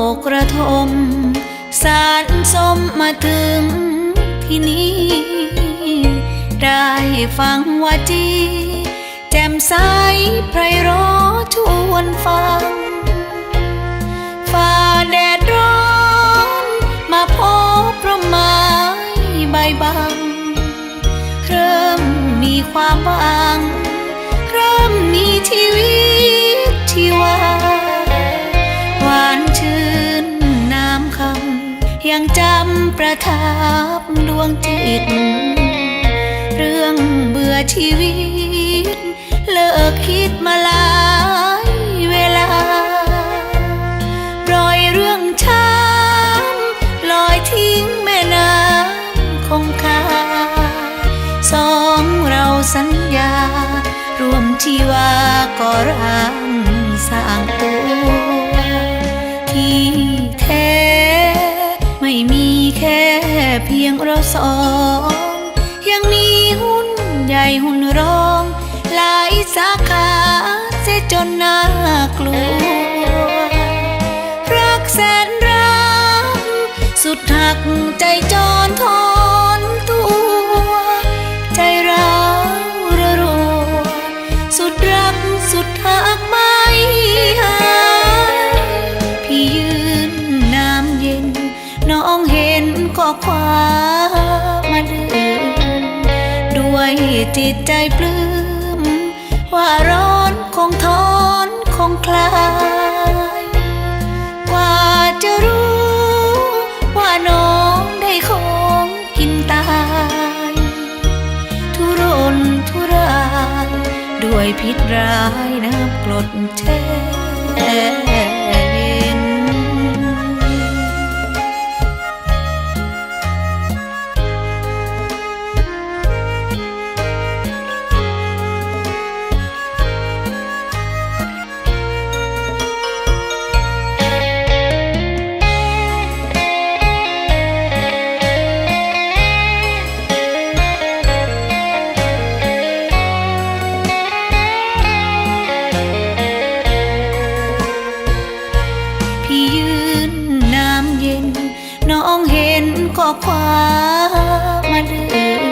อกระทม สารสมมาถึงที่นี้ ได้ฟังว่าจีแจ่มใสไพเราะชวนฟังฝ่าแดดร้อน มาพบพระไม้ใบบัง เริ่มมีความหวังเริ่มมีชีวิต ยังจำประทับดวงจิต เรื่องเบื่อชีวิต เลิกคิดมาหลายเวลาปล่อยเรื่องช้ำลอยทิ้งแม่น้ำคงคาสองเราสัญญา รวมชีวาก่อร่างสร้าง องยังมีหุ้นใหญ่หุ้นรอง หลายสาขาเสียจนน่ากลัว รักแสนรัก สุดหักใจจรทอ จิตใจปลื้ม ว่าร้อนคงทนคงคลาย กว่าจะรู้ ว่าน้องได้ของกินตาย ทุรนทุราย ด้วยพิษร้ายน้ำกรดแช่ มาดื่ม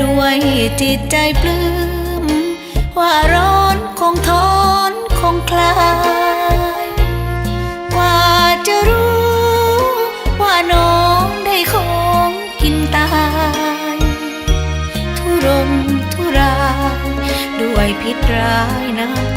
ด้วยจิตใจปลื้ม ว่าร้อนคงทนคงคลาย กว่าจะรู้ ว่าน้องได้ของกินตาย ทุรนทุราย ด้วยพิษร้ายน้ำ